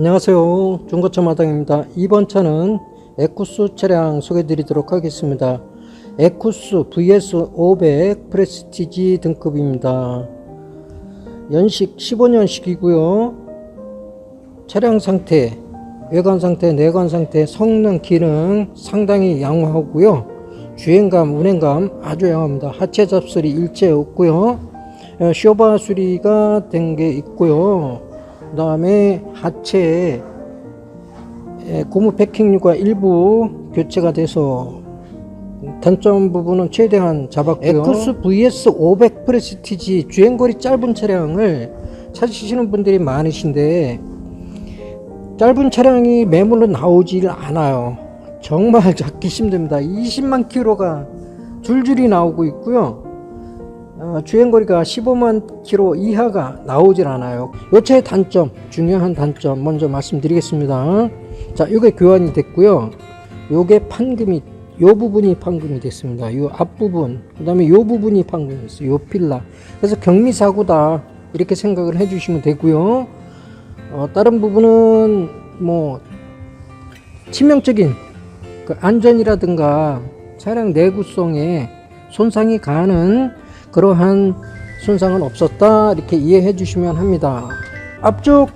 안녕하세요. 중고차 마당입니다. 이번 차는 에쿠스 차량 소개해 드리도록 하겠습니다. 에쿠스 VS500 프레스티지 등급입니다. 연식 15년식이고요. 차량 상태, 외관 상태, 내관 상태, 성능, 기능 상당히 양호하고요. 주행감, 운행감 아주 양호합니다. 하체 잡소리 일체 없고요. 어, 쇼바 수리가 된 게 있고요. 그 다음에 하체에 에, 고무 패킹류가 일부 교체가 돼서 단점 부분은 최대한 잡았고요. 에쿠스 VS 500 프레스티지 주행거리 짧은 차량을 찾으시는 분들이 많으신데 짧은 차량이 매물로 나오질 않아요. 정말 잡기 힘듭니다. 20만 킬로가 줄줄이 나오고 있고요. 어, 주행거리가 15만 킬로 이하가 나오질 않아요. 요 차의 단점, 중요한 단점 먼저 말씀드리겠습니다. 자, 이게 교환이 됐고요. 요게 판금이 요 부분이 판금이 됐습니다. 요 앞부분, 그 다음에 요 부분이 판금이 됐어요. 요 필라. 그래서 경미 사고다 이렇게 생각을 해 주시면 되고요. 어, 다른 부분은 뭐 치명적인 그 안전이라든가 차량 내구성에 손상이 가는 그러한 손상은 없었다 이렇게 이해해 주시면 합니다. 앞쪽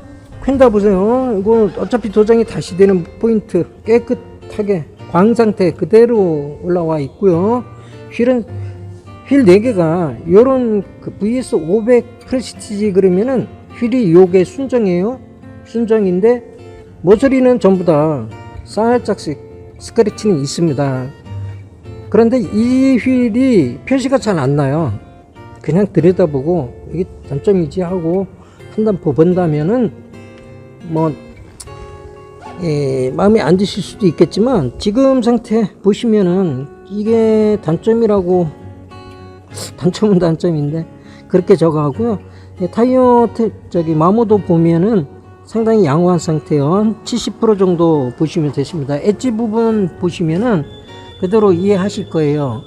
휀다 보세요. 이거 어차피 도장이 다시 되는 포인트 깨끗하게 광 상태 그대로 올라와 있고요. 휠은 휠 4개가 요런 그 VS 500 프레시티지 그러면은 휠이 요게 순정이에요. 순정인데 모서리는 전부 다 살짝씩 스크래치는 있습니다. 그런데 이 휠이 표시가 잘 안 나요. 그냥 들여다보고 이게 단점이지 하고 판단 본다면은 뭐 예, 마음에 안 드실 수도 있겠지만 지금 상태 보시면은 이게 단점이라고 단점은 단점인데 그렇게 적어하고요. 예, 타이어 태- 저기 마모도 보면은 상당히 양호한 상태요. 70% 정도 보시면 되십니다. 엣지 부분 보시면은 그대로 이해하실 거예요.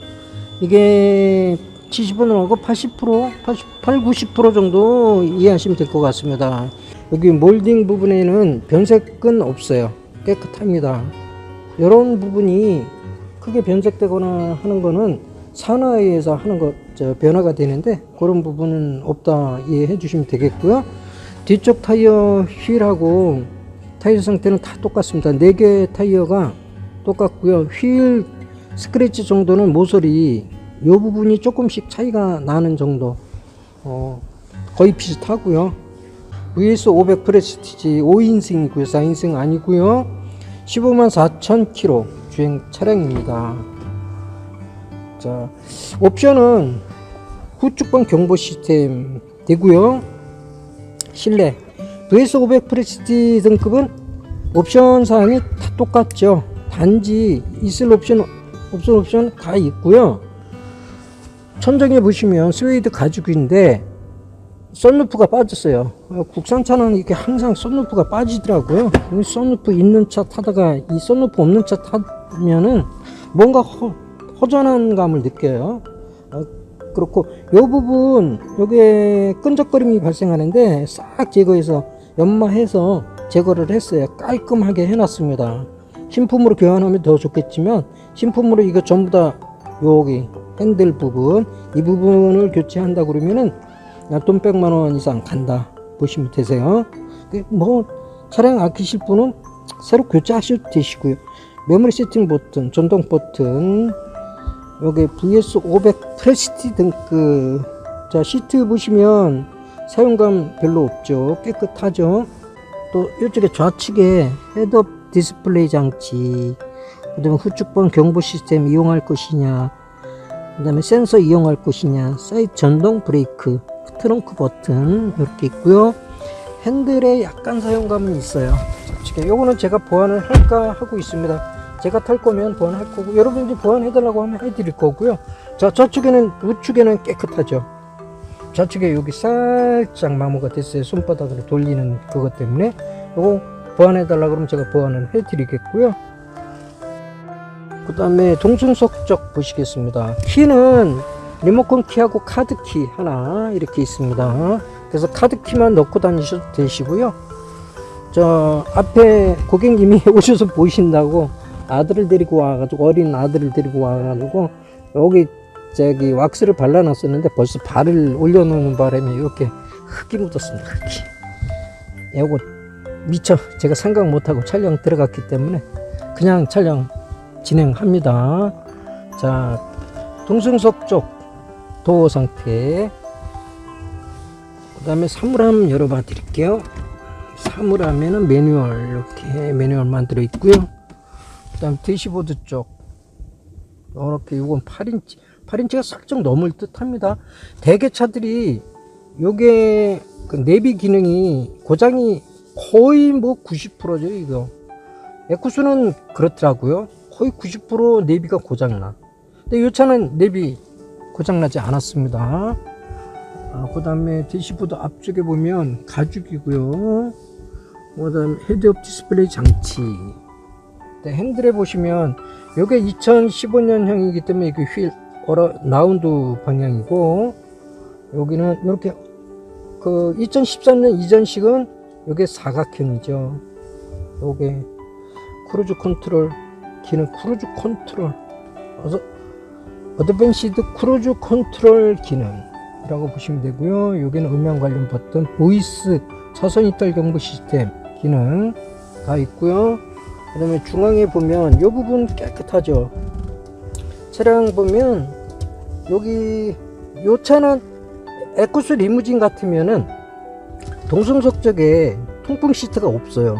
이게 70%는 하고 80%, 88, 90% 정도 이해하시면 될 것 같습니다. 여기 몰딩 부분에는 변색은 없어요. 깨끗합니다. 이런 부분이 크게 변색되거나 하는 거는 산화에 의해서 하는 것, 저, 변화가 되는데 그런 부분은 없다 이해해 주시면 되겠고요. 뒤쪽 타이어 휠하고 타이어 상태는 다 똑같습니다. 네개 타이어가 똑같고요. 휠 스크래치 정도는 모서리 이 부분이 조금씩 차이가 나는 정도 어, 거의 비슷하고요. VS 500 프레스티지 5인승이고요. 4인승 아니고요. 15만 4천 킬로 주행 차량입니다. 자, 옵션은 후축방 경보 시스템 되고요. 실내 VS 500 프레스티 등급은 옵션 사항이 다 똑같죠. 단지 있을 옵션 옵션 옵션 다 있고요. 천정에 보시면 스웨이드 가죽인데 썬루프가 빠졌어요. 어, 국산차는 이게 항상 썬루프가 빠지더라고요. 이 썬루프 있는 차 타다가 이 썬루프 없는 차 타면은 뭔가 허, 허전한 감을 느껴요. 어, 그렇고 이 부분 요게 끈적거림이 발생하는데 싹 제거해서 연마해서 제거를 했어요. 깔끔하게 해놨습니다. 신품으로 교환하면 더 좋겠지만 신품으로 이거 전부 다 여기 핸들 부분 이 부분을 교체한다 그러면은 돈 100만 원 이상 간다 보시면 되세요. 그뭐 차량 아끼실 분은 새로 교체하셔도 되시고요. 메모리 세팅 버튼, 전동 버튼, 여기 VS 500 프레시티 등급. 자 시트 보시면 사용감 별로 없죠. 깨끗하죠. 또 이쪽에 좌측에 헤드업 디스플레이 장치, 그다음에 후축번 경보 시스템 이용할 것이냐, 그 다음에 센서 이용할 것이냐, 사이드 전동 브레이크, 트렁크 버튼 이렇게 있고요. 핸들에 약간 사용감은 있어요. 좌측에 요거는 제가 보완을 할까 하고 있습니다. 제가 탈 거면 보완할 거고 여러분들이 보완해 달라고 하면 해 드릴 거고요. 자, 저쪽에는 우측에는 깨끗하죠. 좌측에 여기 살짝 마모가 됐어요. 손바닥으로 돌리는 그것 때문에 요거 보완해 달라 그러면 제가 보완을 해 드리겠고요. 그 다음에 동순석적 보시겠습니다. 키는 리모컨 키하고 카드 키 하나 이렇게 있습니다. 그래서 카드 키만 넣고 다니셔도 되시고요. 저 앞에 고객님이 오셔서 보신다고 아들을 데리고 와가지고 어린 아들을 데리고 와가지고 여기 저기 왁스를 발라놨었는데 벌써 발을 올려놓는 바람에 이렇게 흙이 묻었습니다. 흙이. 요거 미처 제가 생각 못하고 촬영 들어갔기 때문에 그냥 촬영 진행합니다. 자, 동승석 쪽 도어 상태. 그 다음에 사물함 열어봐 드릴게요. 사물함에는 매뉴얼, 이렇게 매뉴얼만 들어있고요. 그 다음 대시보드 쪽. 이렇게 이건 8인치, 8인치가 살짝 넘을 듯 합니다. 대개 차들이 요게 그 내비 기능이 고장이 거의 뭐 90%죠, 이거. 에쿠스는 그렇더라고요. 거의 90% 내비가 고장나. 근데 이 차는 내비 고장나지 않았습니다. 아, 그 다음에 대시보드 앞쪽에 보면 가죽이고요. 그 다음 헤드업 디스플레이 장치. 네, 핸들에 보시면 이게 2015년형이기 때문에 이게 휠 어라 라운드 방향이고 여기는 이렇게 그 2013년 이전식은 이게 사각형이죠. 요게 크루즈 컨트롤 기능 크루즈 컨트롤 어서 어드밴시드 크루즈 컨트롤 기능이라고 보시면 되고요. 여기는 음향 관련 버튼, 보이스 차선 이탈 경보 시스템 기능 다 있고요. 그 다음에 중앙에 보면 이 부분 깨끗하죠. 차량 보면 여기 요 차는 에쿠스 리무진 같으면은 동승석 쪽에 통풍 시트가 없어요.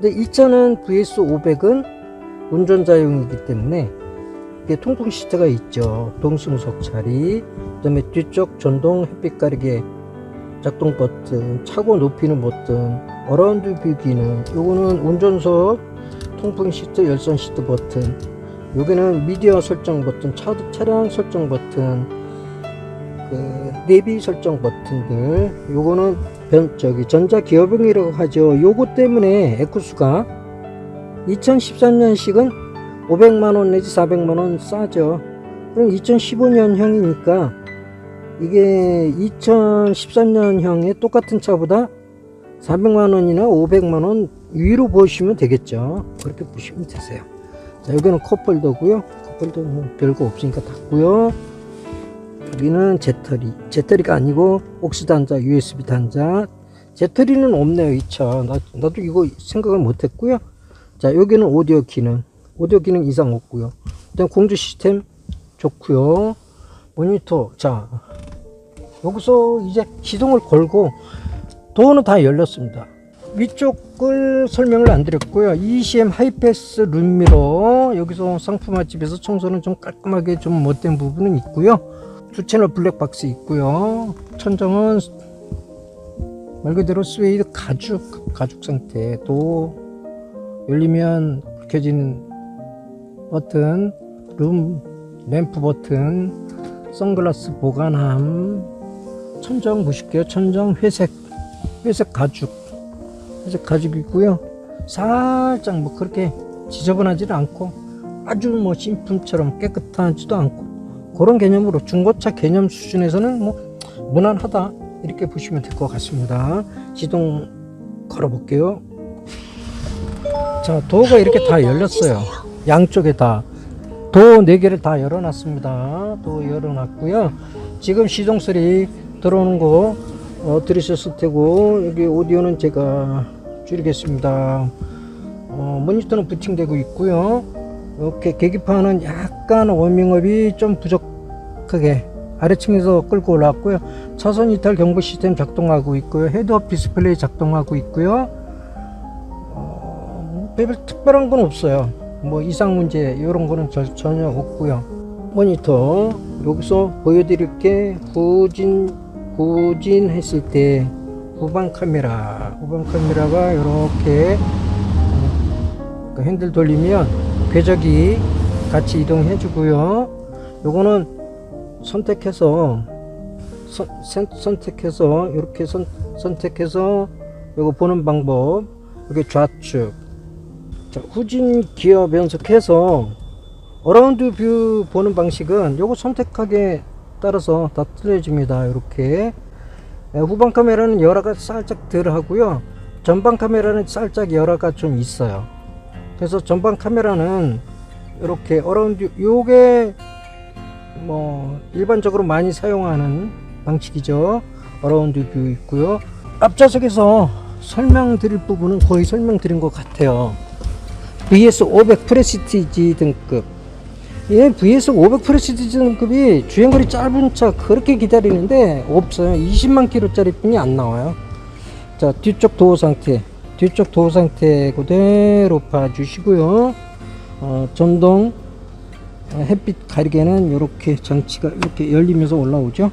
근데 이 차는 VS 500은 운전자용이기 때문에 이게 통풍 시트가 있죠. 동승석 자리, 그다음에 뒤쪽 전동 햇빛 가리개 작동 버튼, 차고 높이는 버튼, 어라운드 뷰 기능. 요거는 운전석 통풍 시트, 열선 시트 버튼. 여기는 미디어 설정 버튼, 차, 차량 설정 버튼, 그 내비 설정 버튼들. 요거는 변, 저기 전자 기어봉이라고 하죠. 요거 때문에 에쿠스가 2013년식은 500만 원 내지 400만 원 싸죠. 그럼 2015년형이니까 이게 2013년형의 똑같은 차보다 400만 원이나 500만 원 위로 보시면 되겠죠. 그렇게 보시면 되세요. 자, 여기는 컵홀더고요. 컵홀더 뭐 별거 없으니까 닫고요. 여기는 제터리. 제터리가 아니고 옥스 단자, USB 단자. 제터리는 없네요, 이 차. 나, 나도 이거 생각을 못 했고요. 자, 여기는 오디오 기능. 오디오 기능 이상 없고요. 그다음 공조 시스템 좋고요. 모니터. 자, 여기서 이제 시동을 걸고 도어는 다 열렸습니다. 위쪽을 설명을 안 드렸고요. ECM 하이패스 룸미러 여기서 상품 맛집에서 청소는 좀 깔끔하게 좀 못된 부분은 있고요. 두 채널 블랙박스 있고요. 천정은 말 그대로 스웨이드 가죽 가죽 상태 또 열리면 켜지는 버튼 룸 램프 버튼 선글라스 보관함 천정 보실게요. 천정 회색 회색 가죽. 회색 가죽이고요. 살짝 뭐 그렇게 지저분하지는 않고 아주 뭐 신품처럼 깨끗하지도 않고 그런 개념으로 중고차 개념 수준에서는 뭐 무난하다 이렇게 보시면 될 것 같습니다. 시동 걸어 볼게요 자 도어가 이렇게 다 열렸어요 양쪽에 다 도어 4개를 다 열어놨습니다. 도어 열어놨고요. 지금 시동 소리 들어오는 거 어, 들으셨을 테고 여기 오디오는 제가 줄이겠습니다. 어, 모니터는 부팅되고 있고요. 이렇게 계기판은 약간 워밍업이 좀 부족하게 아래층에서 끌고 올라왔고요. 차선 이탈 경보 시스템 작동하고 있고요. 헤드업 디스플레이 작동하고 있고요. 어, 별 특별한 건 없어요. 뭐 이상 문제 이런 거는 저- 전혀 없고요. 모니터 여기서 보여드릴 게. 후진 후진 했을 때 후방 카메라. 후방 카메라가 이렇게 그 핸들 돌리면 궤적이 같이 이동해 주고요. 요거는 선택해서 선, 선, 선택해서 이렇게 선, 선택해서 요거 보는 방법. 이렇게 좌측 자, 후진 기어 변속해서 어라운드 뷰 보는 방식은 요거 선택하기에 따라서 다 틀려집니다. 이렇게 에, 후방 카메라는 열화가 살짝 덜 하고요. 전방 카메라는 살짝 열화가 좀 있어요. 그래서 전방 카메라는 이렇게 어라운드 요게 뭐 일반적으로 많이 사용하는 방식이죠. 어라운드 뷰 있고요. 앞좌석에서 설명드릴 부분은 거의 설명드린 것 같아요. VS 500 프레시티지 등급. 예, VS 500 프레시티지 등급이 주행거리 짧은 차 그렇게 기다리는데 없어요. 20만 킬로짜리 뿐이 안 나와요. 자, 뒤쪽 도어 상태. 뒤쪽 도어 상태 그대로 봐주시고요. 어, 전동 어, 햇빛 가리개는 이렇게 장치가 이렇게 열리면서 올라오죠.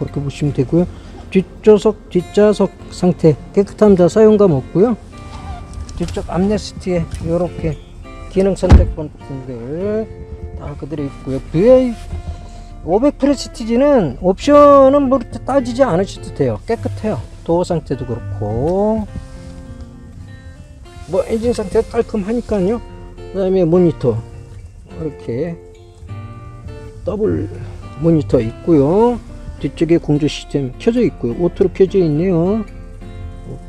그렇게 보시면 되고요. 뒷좌석 뒷좌석 상태 깨끗함자 사용감 없고요. 뒤쪽 암레스트에 이렇게 기능 선택 버튼들 다 그대로 있고요. VA 500 프레스티지는 옵션은 뭐 따지지 않으셔도 돼요. 깨끗해요. 도어 상태도 그렇고 뭐 엔진 상태 깔끔하니까요. 그 다음에 모니터 이렇게 더블 모니터 있고요. 뒤쪽에 공조 시스템 켜져 있고요. 오토로 켜져 있네요.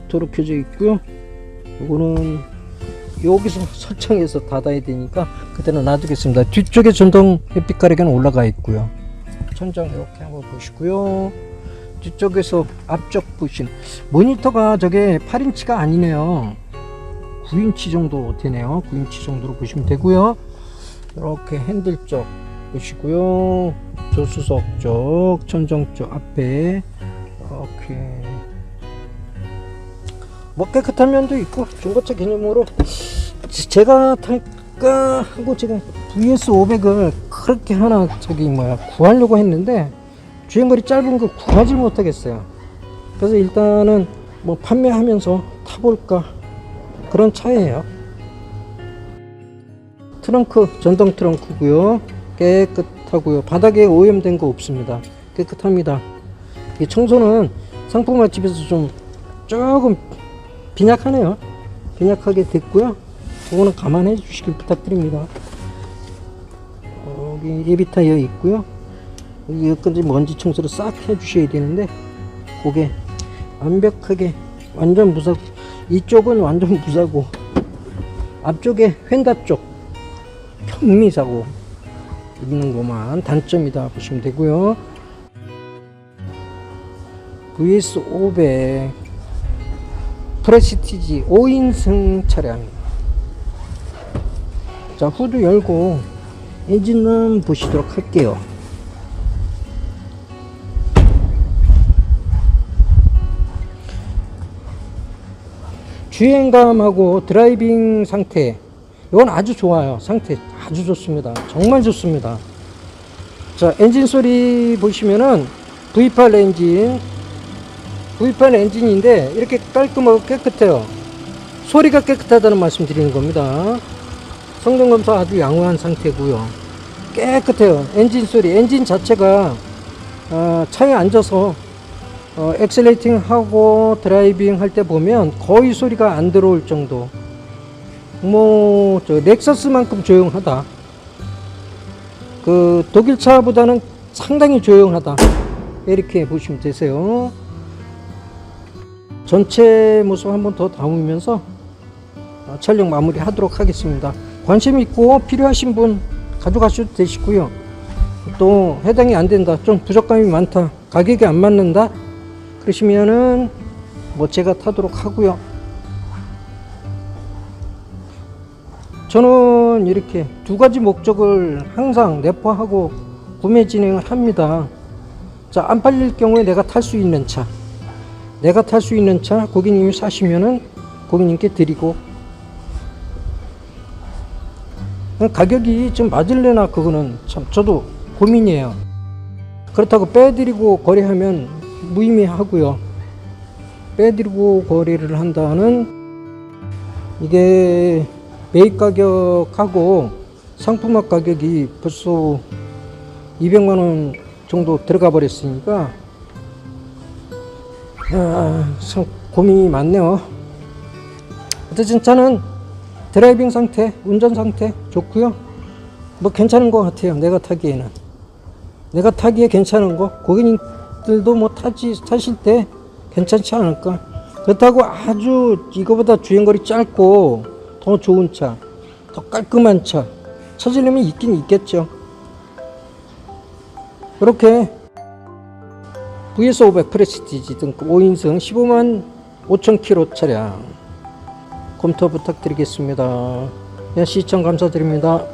오토로 켜져 있고요. 이거는 여기서 설정해서 닫아야 되니까 그대로 놔두겠습니다. 뒤쪽에 전동 햇빛 가리개는 올라가 있고요. 천장 이렇게 한번 보시고요. 뒤쪽에서 앞쪽 보신 모니터가 저게 8인치가 아니네요. 9인치 정도 되네요. 9인치 정도로 보시면 되고요. 이렇게 핸들 쪽 보시고요. 조수석 쪽, 천정 쪽 앞에 이렇게 뭐 깨끗한 면도 있고 중고차 개념으로 제가 탈까 하고 제가 VS 500을 그렇게 하나 저기 뭐야 구하려고 했는데 주행거리 짧은 거 구하지 못하겠어요. 그래서 일단은 뭐 판매하면서 타볼까 그런 차예요. 트렁크 전동 트렁크고요. 깨끗하고요. 바닥에 오염된 거 없습니다. 깨끗합니다. 이 청소는 상품 맛집에서 좀 조금 빈약하네요. 빈약하게 됐고요. 그거는 감안해 주시길 부탁드립니다. 여기 예비 타이어 있고요. 여기 여기까지 먼지 청소를 싹 해주셔야 되는데 그게 완벽하게 완전 무사 이쪽은 완전 무사고 앞쪽에 휀다 쪽 현미사고 있는 것만 단점이다 보시면 되고요. VS 500 프레시티지 5인승 차량. 자, 후드 열고 엔진은 보시도록 할게요. 주행감하고 드라이빙 상태 이건 아주 좋아요 상태 아주 좋습니다 정말 좋습니다 자 엔진 소리 보시면은 V8 엔진 V8 엔진인데 이렇게 깔끔하고 깨끗해요. 소리가 깨끗하다는 말씀 드리는 겁니다. 성능 검사 아주 양호한 상태고요. 깨끗해요. 엔진 소리 엔진 자체가 어, 차에 앉아서 어, 엑셀레이팅 하고 드라이빙 할 때 보면 거의 소리가 안 들어올 정도. 뭐저 렉서스만큼 조용하다. 그 독일 차보다는 상당히 조용하다. 이렇게 보시면 되세요 전체 모습 한번 더 담으면서 어, 촬영 마무리 하도록 하겠습니다 관심 있고 필요하신 분 가져가셔도 되시고요 또 해당이 안 된다 좀 부족감이 많다 가격이 안 맞는다 그러시면은 뭐 제가 타도록 하고요. 저는 이렇게 두 가지 목적을 항상 내포하고 구매 진행을 합니다. 자, 안 팔릴 경우에 내가 탈 수 있는 차. 내가 탈 수 있는 차 고객님이 사시면은 고객님께 드리고 가격이 좀 맞을래나 그거는 참 저도 고민이에요. 그렇다고 빼드리고 거래하면 무의미하고요. 빼드리고 거래를 한다는 이게 매입 가격하고 상품화 가격이 벌써 200만 원 정도 들어가 버렸으니까 아, 참 고민이 많네요. 어쨌든 차는 드라이빙 상태, 운전 상태 좋고요. 뭐 괜찮은 것 같아요. 내가 타기에는. 내가 타기에 괜찮은 거 고객님들도 뭐 타지 타실 때 괜찮지 않을까 그렇다고 아주 이거보다 주행거리 짧고 더 좋은 차, 더 깔끔한 차 찾으려면 있긴 있겠죠. 이렇게 VS500 프레스티지 등급 5인승 15만 5천 킬로 차량 검토 부탁드리겠습니다. 예, 시청 감사드립니다.